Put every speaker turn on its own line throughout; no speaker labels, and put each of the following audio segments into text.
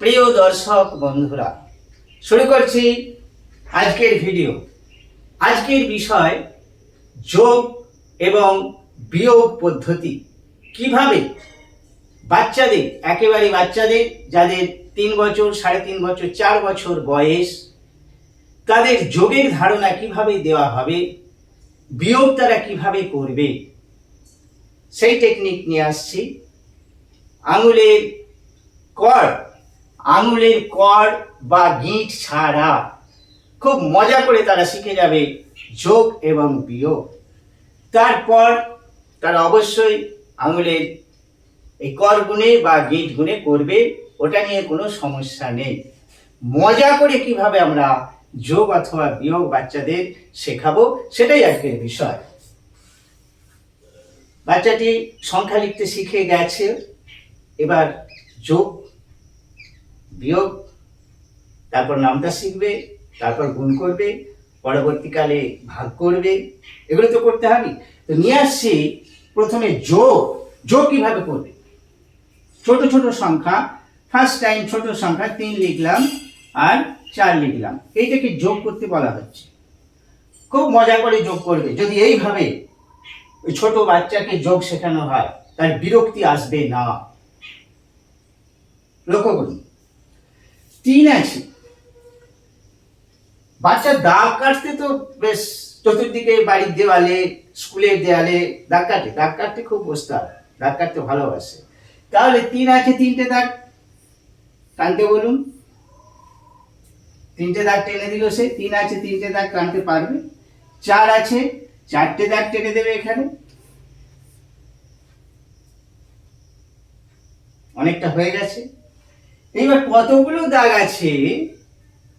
প্রিয় দর্শক বন্ধুরা, শুরু করছি আজকের ভিডিও। আজকের বিষয় যোগ এবং বিয়োগ পদ্ধতি। কীভাবে? বাচ্চাদের, একেবারে বাচ্চাদের, যাদের তিন বছর, সাড়ে তিন বছর, চার বছর বয়স, তাদের যোগের ধারণা কীভাবে দেওয়া হবে, বিয়োগ তারা কীভাবে করবে, সেই টেকনিক নিয়ে আসছি। আঙুলের কর আঙুলের কর বা গিঁট ছাড়া। খুব মজা করে তারা শিখে যাবে যোগ এবং বিয়োগ। তারপর তারা অবশ্যই আঙুলের এই কর গুণে বা গিট গুণে করবে, ওটা নিয়ে কোনো সমস্যা নেই। মজা করে কীভাবে আমরা যোগ অথবা বিয়োগ বাচ্চাদের শেখাবো, সেটাই আজকের বিষয়। বাচ্চাটি সংখ্যা লিখতে শিখে গেছে, এবার যোগ বিয়োগ, তারপর নামটা শিখবে, তারপর গুণ করবে, পরবর্তীকালে ভাগ করবে। এগুলো তো করতে হবে। তো নিয়ে আসছি প্রথমে যোগ যোগ কীভাবে করবে? ছোট ছোট সংখ্যা ফার্স্ট টাইম ছোট সংখ্যা, তিন লিখলাম আর চার লিখলাম। এইটাকে যোগ করতে বলা হচ্ছে। খুব মজা করে যোগ করবে। যদি এইভাবে ওই ছোট বাচ্চাকে যোগ শেখানো হয়, তার বিরক্তি আসবে না। লক্ষ্য করুন। তিন আছে। বাচ্চা দাগ কাটতে তো বেশ চতুর্দিকে বাড়ির দেওয়ালে, স্কুলের দেওয়ালে দাগ কাটে। দাগ কাটতে খুব ওস্তাদ দাগ কাটতে ভালোবাসে। তাহলে তিন আছে তিনটে দাগ। টানতে বলুন। তিনটে দাগ টেনে দিল সে। তিন আছে তিনটে দাগ টানতে পারবে। চার আছে। চারটে দাগ টেনে দেবে এখানে। অনেকটা হয়ে গেছে। এইবার কতগুলো দাগ আছে,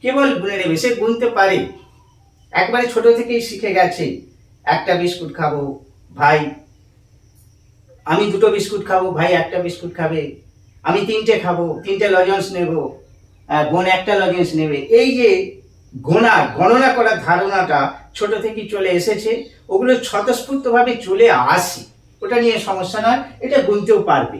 কেবল গুনে নেবে, সে গুনতে পারে। একবারে ছোট থেকেই শিখে গেছে, একটা বিস্কুট খাব, ভাই। আমি দুটো বিস্কুট খাব, ভাই একটা বিস্কুট খাবে। আমি তিনটে খাব, তিনটে লজেন্স নেব বোন একটা লজেন্স নেবে। এই যে গোনা, গণনা করার ধারণাটা ছোট থেকেই চলে এসেছে, ওগুলো স্বতঃস্ফূর্তভাবে চলে আসে। ওটা নিয়ে সমস্যা নয়, এটা গুনতেও পারবে।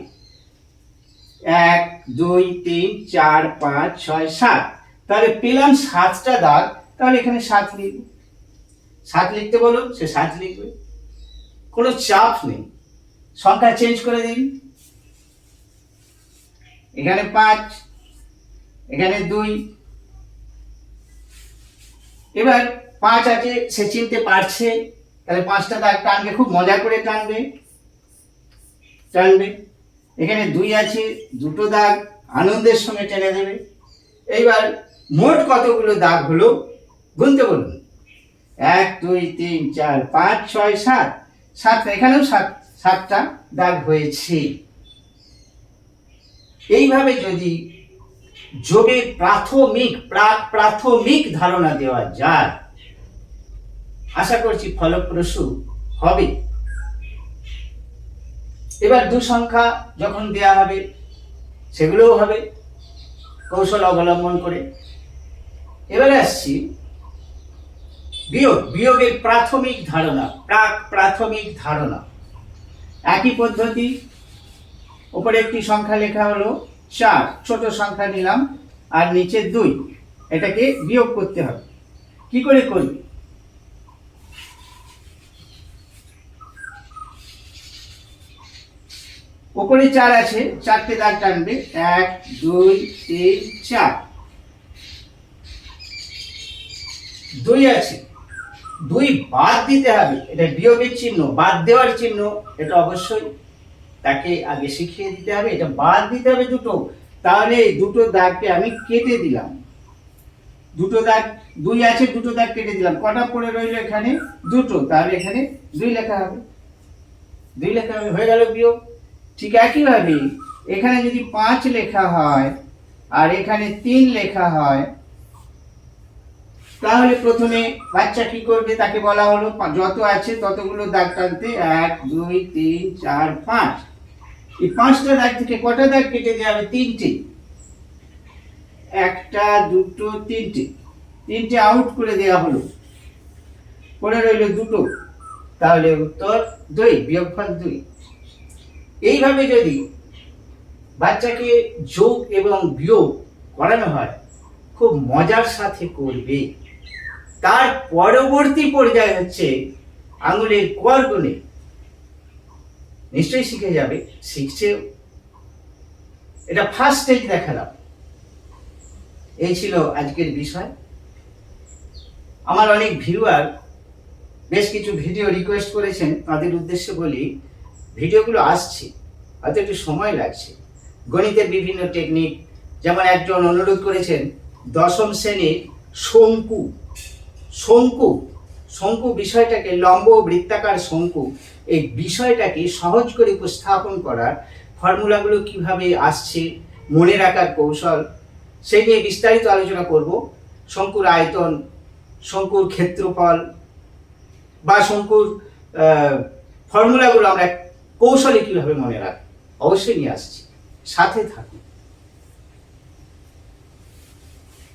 এক, দুই, তিন, চার, পাঁচ, ছয়, সাত। তাহলে পেলাম সাতটা দাগ, তাহলে এখানে সাত লিখব। সাত লিখতে বলো সে সাত লিখবে। কোনো চাপ নেই। সংখ্যা চেঞ্জ করে দিন। এখানে পাঁচ, এখানে দুই। এবার পাঁচ আছে, সে চিনতে পারছে। তাহলে পাঁচটা দাগ টানবে, খুব মজা করে টানবে। টানবে। এখানে দুই আছে, দুটো দাগ আনন্দের সঙ্গে টেনে দেবে। এইবার মোট কতগুলো দাগ হলো? গুনতে বলুন। এক, দুই, তিন, চার, পাঁচ, ছয়, সাত। সাতটা, এখানেও সাত, সাতটা দাগ হয়েছে। এইভাবে যদি যোগের প্রাথমিক প্রাথমিক ধারণা দেওয়া যায়, আশা করছি ফলপ্রসূ হবে। এবার দু সংখ্যা যখন দেয়া হবে, সেগুলোও হবে। কৌশল অবলম্বন করে। এবারে আসছি। বিয়োগ। বিয়োগের প্রাথমিক ধারণা, প্রাক প্রাথমিক ধারণা। একই পদ্ধতি। উপরে একটি সংখ্যা লেখা হলো চার। ছোট সংখ্যা নিলাম। আর নিচে দুই। এটাকে বিয়োগ করতে হবে। কি করে করবে? ওপরে চার আছে, চারটে দাগ টানবে। এক, দুই, তিন, চার। দুই আছে। দুই বাদ দিতে হবে। এটা বিয়োগের চিহ্ন, বাদ দেওয়ার চিহ্ন, এটা অবশ্যই তাকে আগে শিখিয়ে দিতে হবে। এটা বাদ দিতে হবে দুটো। তাহলে দুটো দাগকে আমি কেটে দিলাম। দুটো দাগ, দুই আছে, দুটো দাগ কেটে দিলাম। কটা পড়ে রইল এখানে? দুটো। তাহলে এখানে দুই লেখা হবে। দুই লেখা হবে হয়ে গেল বিয়োগ। ঠিক একইভাবে এখানে যদি পাঁচ লেখা হয় আর এখানে তিন লেখা হয়, তাহলে প্রথমে বাচ্চা কি করবে তাকে বলা হলো, যত আছে ততগুলো দাগ টানতে এক, দুই, তিন, চার, পাঁচ। এই পাঁচটা দাগ থেকে কটা দাগ কেটে দেওয়া হবে তিনটে। একটা, দুটো, তিনটে। তিনটে আউট করে দেওয়া হলো। পড়ে রইল দুটো। তাহলে উত্তর দুই, বিয়োগফল দুই। এইভাবে যদি বাচ্চাকে যোগ এবং বিয়োগ করানো হয়, খুব মজার সাথে করবে। তার পরবর্তী পর্যায়ে হচ্ছে আঙুলের করগুনে নিশ্চয়ই শিখে যাবে শিখছেও এটা ফার্স্ট স্টেজ দেখালাম। এই ছিল আজকের বিষয়। আমার অনেক ভিউয়ার বেশ কিছু ভিডিও রিকোয়েস্ট করেছেন। তাদের উদ্দেশ্যে বলি ভিডিওগুলো আসছে, হয়তো একটু সময় লাগছে। গণিতের বিভিন্ন টেকনিক যেমন একজন অনুরোধ করেছেন, দশম শ্রেণির শঙ্কু। শঙ্কু শঙ্কু বিষয়টাকে লম্ব বৃত্তাকার শঙ্কু, এই বিষয়টাকে সহজ করে উপস্থাপন করার ফর্মুলাগুলো কীভাবে আসছে, মনে রাখার কৌশল, সেই নিয়ে বিস্তারিত আলোচনা করব। শঙ্কুর আয়তন, শঙ্কুর ক্ষেত্রফল বা শঙ্কুর ফর্মুলাগুলো আমরা কৌশলে কীভাবে মনে রাখবে? অবশ্যই নিয়ে আসছি। সাথে থাকুন।